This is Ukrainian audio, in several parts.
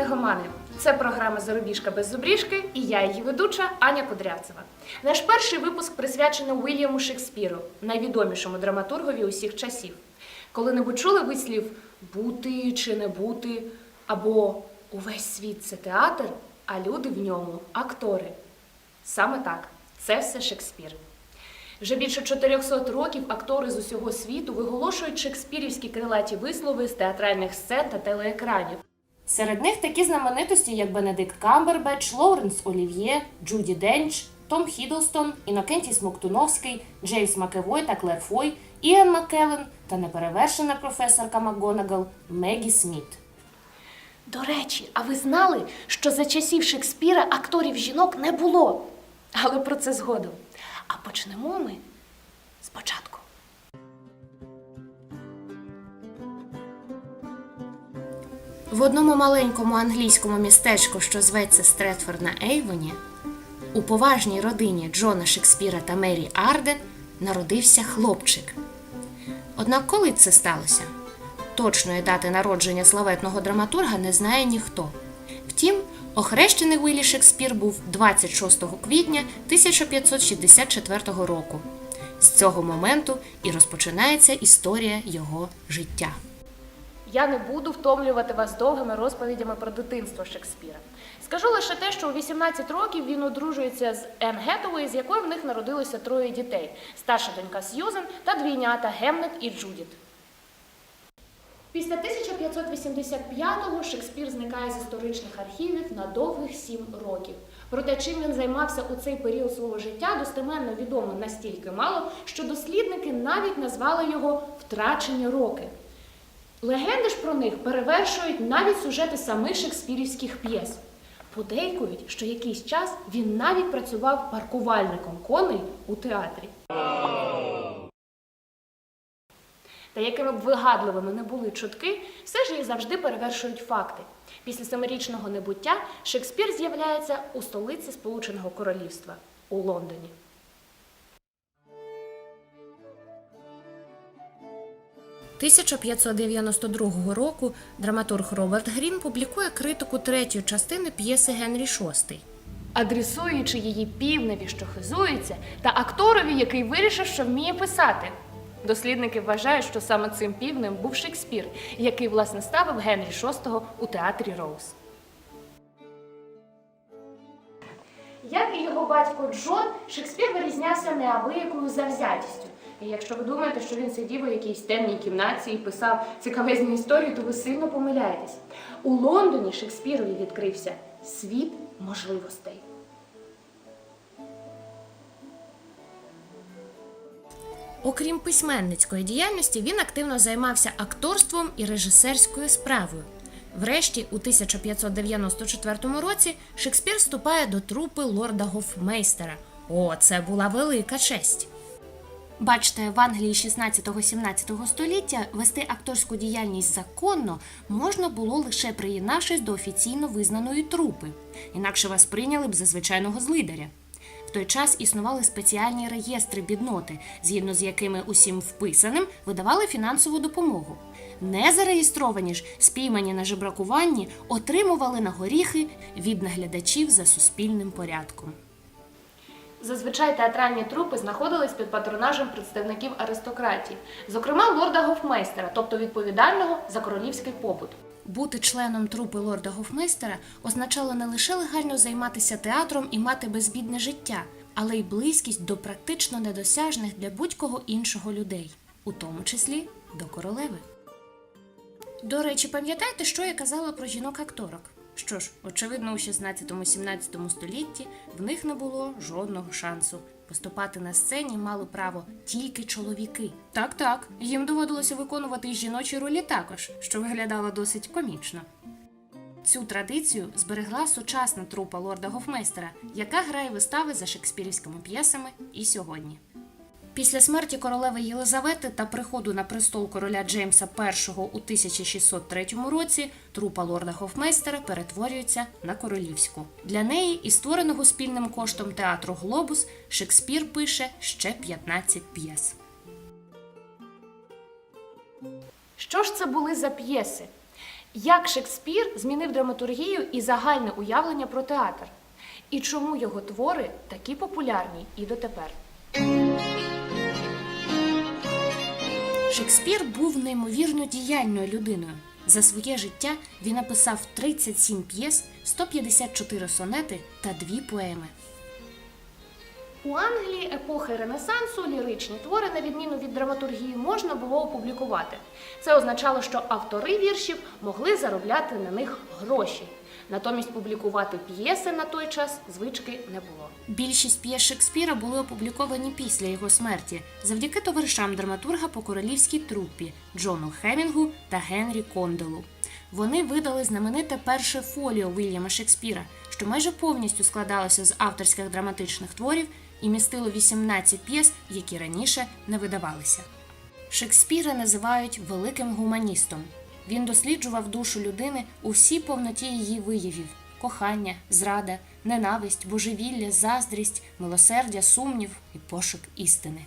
книгомани! Це програма Зарубіжка без зубріжки і я, її ведуча Аня Кудрявцева. Наш перший випуск присвячений Уільяму Шекспіру, найвідомішому драматургові усіх часів. Коли-небудь чули вислів бути чи не бути, або увесь світ це театр, а люди в ньому актори. Саме так, це все Шекспір. Вже більше 400 років актори з усього світу виголошують шекспірівські крилаті вислови з театральних сцен та телеекранів. Серед них такі знаменитості, як Бенедикт Камбербетч, Лоуренс Олів'є, Джуді Денч, Том Хіддлстон, Інокентій Смоктуновський, Джеймс Макевой та Клер Фой, Іан Маккеллен та неперевершена професорка МакГонагал Мегі Сміт. До речі, а ви знали, що за часів Шекспіра акторів жінок не було? Але про це згодом. А почнемо ми спочатку. В одному маленькому англійському містечку, що зветься Стретфорд на Ейвоні, у поважній родині Джона Шекспіра та Мері Арден народився хлопчик. Однак коли це сталося? Точної дати народження славетного драматурга не знає ніхто. Втім, охрещений Уіллі Шекспір був 26 квітня 1564 року. З цього моменту і розпочинається історія його життя. Я не буду втомлювати вас довгими розповідями про дитинство Шекспіра. Скажу лише те, що у 18 років він одружується з Енн Гетовей, з якої в них народилося троє дітей: старша донька Сьюзен та двійнята Гемнет і Джудіт. Після 1585-го Шекспір зникає з історичних архівів на довгих сім років. Проте, чим він займався у цей період свого життя, достеменно відомо настільки мало, що дослідники навіть назвали його втрачені роки. Легенди ж про них перевершують навіть сюжети самих шекспірівських п'єс. Подейкують, що якийсь час він навіть працював паркувальником коней у театрі. Та якими б вигадливими не були чутки, все ж їх завжди перевершують факти. Після семирічного небуття Шекспір з'являється у столиці Сполученого Королівства у Лондоні. – 1592 року драматург Роберт Грін публікує критику третьої частини п'єси Генрі VI. Адресуючи її півневі, що хизується, та акторові, який вирішив, що вміє писати. Дослідники вважають, що саме цим півнем був Шекспір, який власне ставив Генрі VI у театрі Роуз. Як і його батько Джон, Шекспір вирізнявся неабиякою завзятістю. І якщо ви думаєте, що він сидів у якійсь темній кімнаті і писав цікавезні історії, то ви сильно помиляєтесь. У Лондоні Шекспірові відкрився світ можливостей. Окрім письменницької діяльності, він активно займався акторством і режисерською справою. Врешті, у 1594 році, Шекспір вступає до трупи лорда Гофмейстера. О, це була велика честь. Бачите, в Англії 16-17 століття вести акторську діяльність законно можна було лише приєднавшись до офіційно визнаної трупи, інакше вас прийняли б за звичайного злидаря. В той час існували спеціальні реєстри бідноти, згідно з якими усім вписаним видавали фінансову допомогу. Незареєстровані ж, спіймані на жебракуванні, отримували на горіхи від наглядачів за суспільним порядком. Зазвичай театральні трупи знаходились під патронажем представників аристократії, зокрема лорда Гофмейстера, тобто відповідального за королівський побут. Бути членом трупи лорда Гофмейстера означало не лише легально займатися театром і мати безбідне життя, але й близькість до практично недосяжних для будь-кого іншого людей, у тому числі до королеви. До речі, пам'ятаєте, що я казала про жінок-акторок? Що ж, очевидно, у 16-17 столітті в них не було жодного шансу. Поступати на сцені мали право тільки чоловіки. Так, так, їм доводилося виконувати жіночі ролі також, що виглядало досить комічно. Цю традицію зберегла сучасна трупа лорда Гофмейстера, яка грає вистави за шекспірівськими п'єсами і сьогодні. Після смерті королеви Єлизавети та приходу на престол короля Джеймса І у 1603 році трупа лорда Хофмейстера перетворюється на королівську. Для неї і створеного спільним коштом театру Глобус Шекспір пише ще 15 п'єс. Що ж це були за п'єси? Як Шекспір змінив драматургію і загальне уявлення про театр? І чому його твори такі популярні і дотепер? Шекспір був неймовірно діяльною людиною. За своє життя він написав 37 п'єс, 154 сонети та дві поеми. У Англії епохи Ренесансу ліричні твори, на відміну від драматургії, можна було опублікувати. Це означало, що автори віршів могли заробляти на них гроші. Натомість публікувати п'єси на той час звички не було. Більшість п'єс Шекспіра були опубліковані після його смерті завдяки товаришам драматурга по королівській труппі Джону Хемінгу та Генрі Конделу. Вони видали знамените перше фоліо Вільяма Шекспіра, що майже повністю складалося з авторських драматичних творів і містило 18 п'єс, які раніше не видавалися. Шекспіра називають великим гуманістом. Він досліджував душу людини у всій повноті її виявів: кохання, зрада, ненависть, божевілля, заздрість, милосердя, сумнів і пошук істини.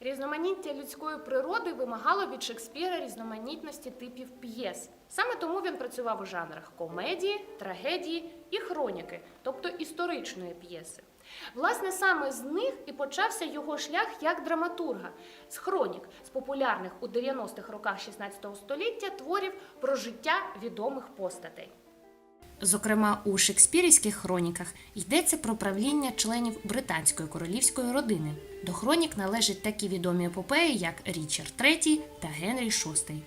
Різноманіття людської природи вимагало від Шекспіра різноманітності типів п'єс. Саме тому він працював у жанрах комедії, трагедії і хроніки, тобто історичної п'єси. Власне, саме з них і почався його шлях як драматурга з хронік, з популярних у 90-х роках 16 століття творів про життя відомих постатей. Зокрема, у шекспірівських хроніках йдеться про правління членів британської королівської родини. До хронік належать такі відомі епопеї, як Річард III та Генрі VI.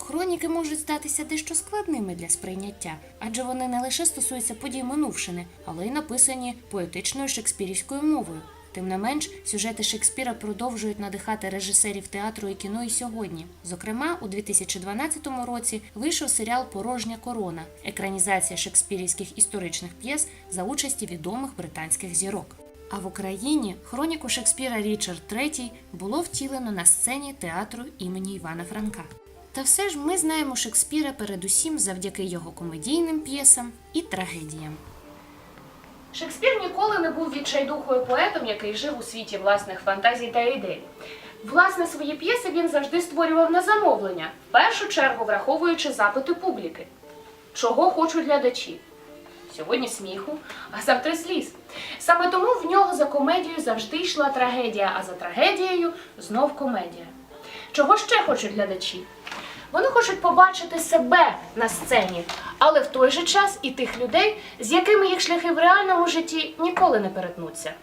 Хроніки можуть здатися дещо складними для сприйняття, адже вони не лише стосуються подій минувшини, але й написані поетичною шекспірівською мовою. Тим не менш, сюжети Шекспіра продовжують надихати режисерів театру і кіно і сьогодні. Зокрема, у 2012 році вийшов серіал Порожня корона екранізація шекспірівських історичних п'єс за участі відомих британських зірок. А в Україні хроніку Шекспіра Річард III було втілено на сцені театру імені Івана Франка. Та все ж ми знаємо Шекспіра передусім завдяки його комедійним п'єсам і трагедіям. Шекспір ніколи не був відчайдухою поетом, який жив у світі власних фантазій та ідей. Власне, свої п'єси він завжди створював на замовлення, в першу чергу враховуючи запити публіки. Чого хочуть глядачі? Сьогодні сміху, а завтра сліз. Саме тому в нього за комедією завжди йшла трагедія, а за трагедією знов комедія. Чого ще хочуть глядачі? Вони хочуть побачити себе на сцені, але в той же час і тих людей, з якими їх шляхи в реальному житті ніколи не перетнуться.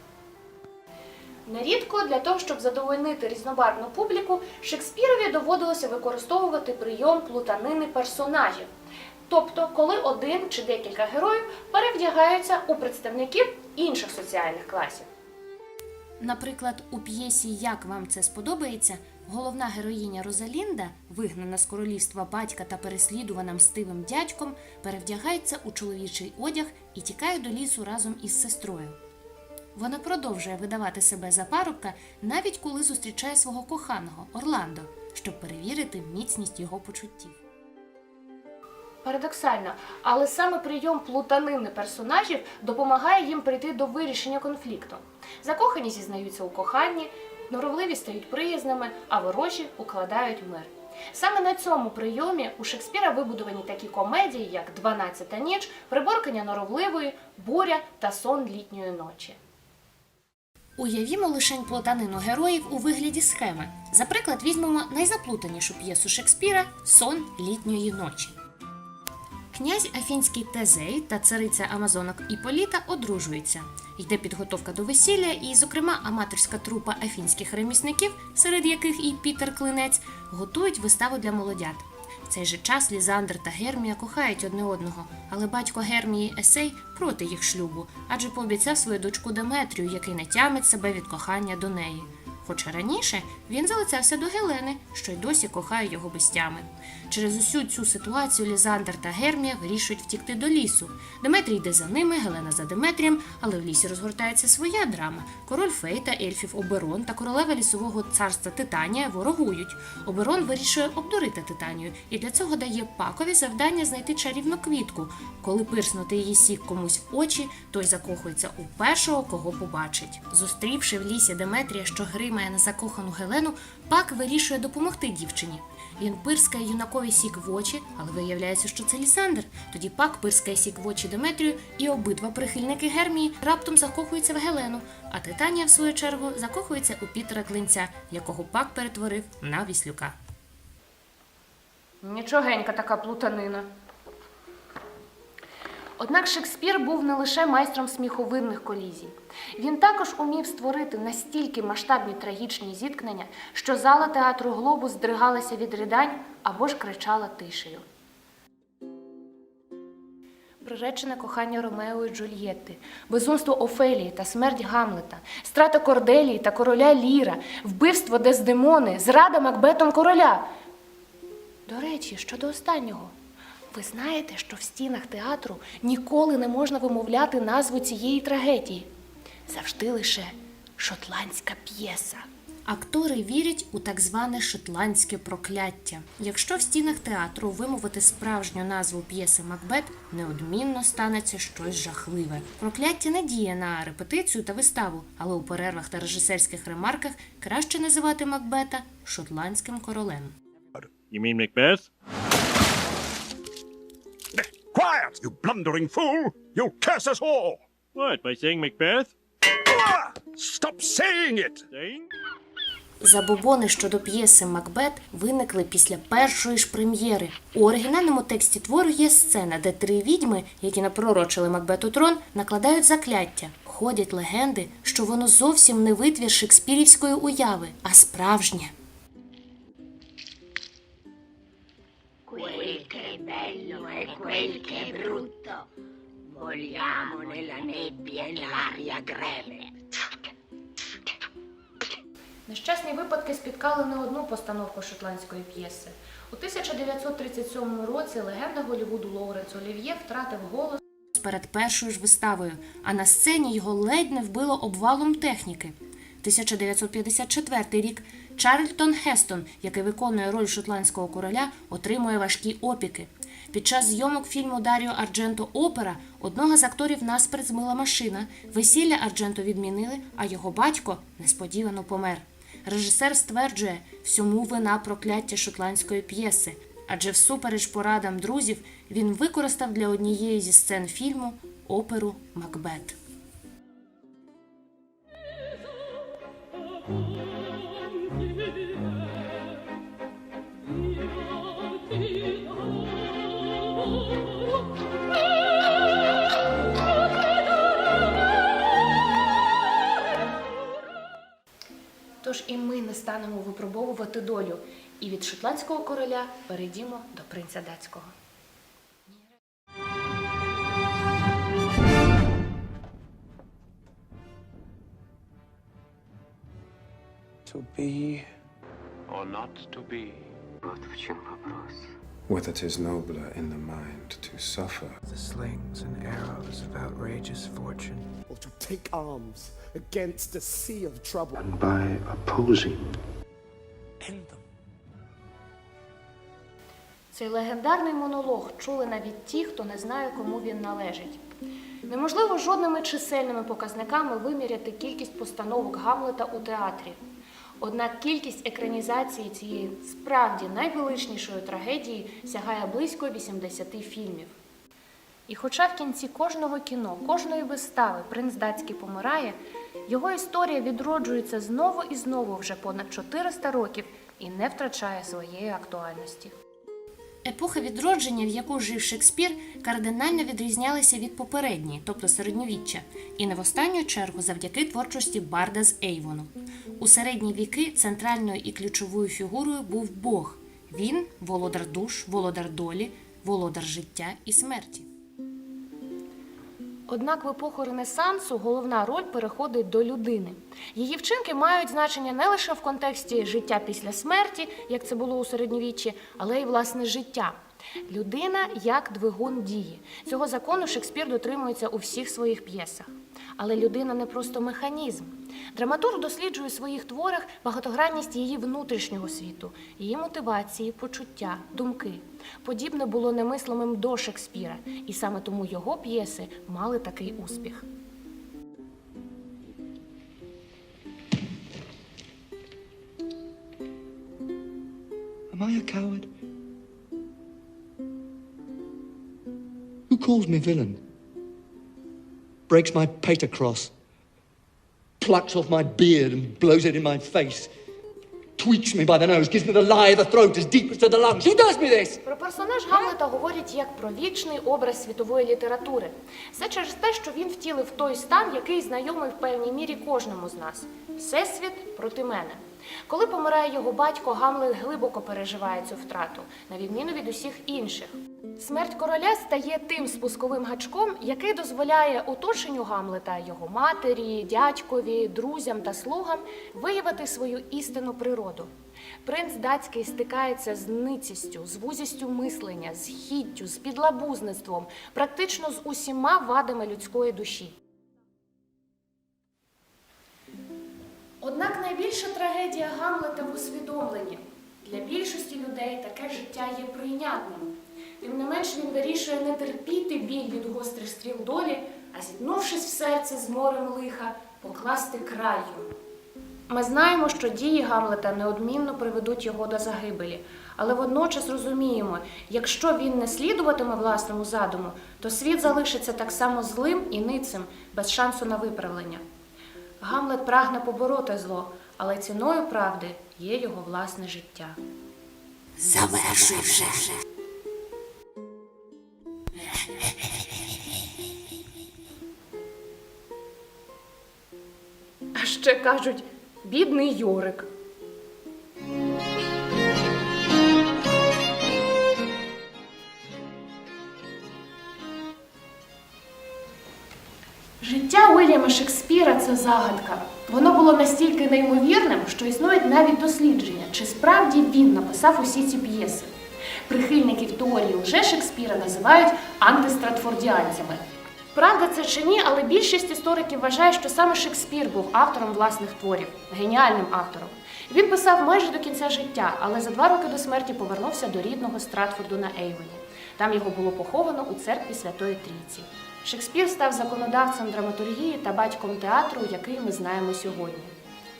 Нерідко для того, щоб задовольнити різнобарвну публіку, Шекспірові доводилося використовувати прийом плутанини персонажів. Тобто, коли один чи декілька героїв перевдягаються у представників інших соціальних класів. Наприклад, у п'єсі Як вам це сподобається головна героїня Розалінда, вигнана з королівства батька та переслідувана мстивим дядьком, перевдягається у чоловічий одяг і тікає до лісу разом із сестрою. Вона продовжує видавати себе за парубка, навіть коли зустрічає свого коханого Орландо, щоб перевірити міцність його почуттів. Парадоксально, але саме прийом плутанини персонажів допомагає їм прийти до вирішення конфлікту. Закохані зізнаються у коханні, норовливі стають приязними, а ворожі укладають мир. Саме на цьому прийомі у Шекспіра вибудовані такі комедії, як «Дванадцята ніч, приборкання норовливої, буря та сон літньої ночі. Уявімо лишень плутанину героїв у вигляді схеми. За приклад візьмемо найзаплутанішу п'єсу Шекспіра Сон літньої ночі. Князь Афінський Тезей та цариця Амазонок Іполіта одружуються. Йде підготовка до весілля, і, зокрема, аматорська трупа афінських ремісників, серед яких і Пітер Клинець, готують виставу для молодят. В цей же час Лізандр та Гермія кохають одне одного, але батько Гермії Есей проти їх шлюбу, адже пообіцяв свою дочку Деметрію, який не тямить себе від кохання до неї. Хоча раніше він залицявся до Гелени, що й досі кохає його без тями. Через усю цю ситуацію Лізандр та Гермія вирішують втікти до лісу. Деметрій йде за ними, Гелена за Деметрієм, але в лісі розгортається своя драма. Король Фей та ельфів Оберон та королева лісового царства Титанія ворогують. Оберон вирішує обдурити Титанію і для цього дає пакові завдання знайти чарівну квітку. Коли пирснути її сік комусь в очі, той закохується у першого, кого побачить. Зустрівши в лісі Деметрія, що грима на закохану Гелену, Пак вирішує допомогти дівчині. Він пирскає юнакові сік в очі, але виявляється, що це Лісандр. Тоді Пак пирскає сік в очі Деметрію, і обидва прихильники Гермії раптом закохуються в Гелену. А Титанія, в свою чергу, закохується у Пітера Клинця, якого Пак перетворив на віслюка. Нічогенька така плутанина. Однак Шекспір був не лише майстром сміховинних колізій. Він також умів створити настільки масштабні трагічні зіткнення, що зала театру Глобус здригалася від ридань або ж кричала тишею. Приречене кохання Ромео і Джульєтти, безумство Офелії та смерть Гамлета, страта Корделії та короля Ліра, вбивство Дездемони, зрада Макбетом короля. До речі, щодо останнього. Ви знаєте, що в стінах театру ніколи не можна вимовляти назву цієї трагедії. Завжди лише шотландська п'єса. Актори вірять у так зване шотландське прокляття. Якщо в стінах театру вимовити справжню назву п'єси Макбет, неодмінно станеться щось жахливе. Прокляття не діє на репетицію та виставу, але у перервах та режисерських ремарках краще називати Макбета шотландським королем. You mean Macbeth? Quiet, you blundering fool! You'll curse us all! What, by saying Macbeth? Stop saying it! Saying? Забобони щодо п'єси Макбет виникли після першої ж прем'єри. У оригінальному тексті твору є сцена, де три відьми, які напророчили Макбету трон, накладають закляття. Ходять легенди, що воно зовсім не витвір шекспірівської уяви, а справжнє. Quel che è bello e quel che è brutto. Vogliamo nella nebbia e nell'aria greve. Нещасні випадки спіткали не одну постановку шотландської п'єси. У 1937 році легенда Голлівуду Лоуренс Олів'є втратив голос перед першою ж виставою, а на сцені його ледь не вбило обвалом техніки. 1954 рік Чарльтон Хестон, який виконує роль шотландського короля, отримує важкі опіки. Під час зйомок фільму Даріо Ардженто Опера одного з акторів насперед змила машина, весілля Ардженто відмінили, а його батько несподівано помер. Режисер стверджує, всьому вина прокляття шотландської п'єси, адже всупереч порадам друзів він використав для однієї зі сцен фільму оперу Макбет. Тож і ми не станемо випробовувати долю, і від шотландського короля перейдімо до принця датського. To be or not to be. Whether 'tis nobler in the mind to suffer the slings and arrows of outrageous fortune. or to take arms against a sea of trouble. And by opposing End them. Цей легендарний монолог чули навіть ті, хто не знає, кому він належить. Неможливо жодними чисельними показниками виміряти кількість постановок Гамлета у театрі. Однак кількість екранізації цієї справді найвеличнішої трагедії сягає близько 80 фільмів. І хоча в кінці кожного кіно, кожної вистави принц датський помирає, його історія відроджується знову і знову вже понад 400 років і не втрачає своєї актуальності. Епоха відродження, в яку жив Шекспір, кардинально відрізнялася від попередньої, тобто середньовіччя, і не в останню чергу завдяки творчості Барда з Ейвону. У середні віки центральною і ключовою фігурою був Бог. Він володар душ, володар долі, володар життя і смерті. Однак в епоху Ренесансу головна роль переходить до людини. Її вчинки мають значення не лише в контексті життя після смерті, як це було у середньовіччі, але й власне життя. Людина як двигун дії. Цього закону Шекспір дотримується у всіх своїх п'єсах але людина не просто механізм. Драматург досліджує в своїх творах багатогранність її внутрішнього світу, її мотивації, почуття, думки. Подібне було немислимим ем до Шекспіра, і саме тому його п'єси мали такий успіх. Am I a coward? Who calls me villain? Breaks my pater cross, plucks off my beard and blows it in my face, tweaks me by the nose, gives me the lie of the throat as deep as to the lungs. Who does me this? Про персонаж Гамлета говорять як про вічний образ світової літератури. Все через те, що він втілив той стан, який знайомий в певній мірі кожному з нас. Всесвіт проти мене. Коли помирає його батько, Гамлет глибоко переживає цю втрату, на відміну від усіх інших. Смерть короля стає тим спусковим гачком, який дозволяє оточенню Гамлета, його матері, дядькові, друзям та слугам виявити свою істинну природу. Принц датський стикається з ницістю, з вузістю мислення, з хіттю, з підлабузництвом, практично з усіма вадами людської душі. Однак найбільша трагедія Гамлета в усвідомленні. Для більшості людей таке життя є прийнятним. Тим не менш він вирішує не терпіти біль від гострих стріл долі, а зіткнувшись в серці з морем лиха, покласти йому. Ми знаємо, що дії Гамлета неодмінно приведуть його до загибелі, але водночас розуміємо, якщо він не слідуватиме власному задуму, то світ залишиться так само злим і ницим, без шансу на виправлення. Гамлет прагне побороти зло, але ціною правди є його власне життя. Завершуй вже. А ще кажуть, бідний Йорик. Уільяма Шекспіра це загадка. Воно було настільки неймовірним, що існують навіть дослідження, чи справді він написав усі ці п'єси. Прихильників теорії лже Шекспіра називають антистратфордіанцями. Правда це чи ні, але більшість істориків вважає, що саме Шекспір був автором власних творів, геніальним автором. Він писав майже до кінця життя, але за два роки до смерті повернувся до рідного Стратфорду на Ейвені. Там його було поховано у церкві Святої Трійці. Шекспір став законодавцем драматургії та батьком театру, який ми знаємо сьогодні.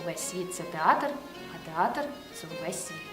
Увесь світ це театр, а театр це увесь світ.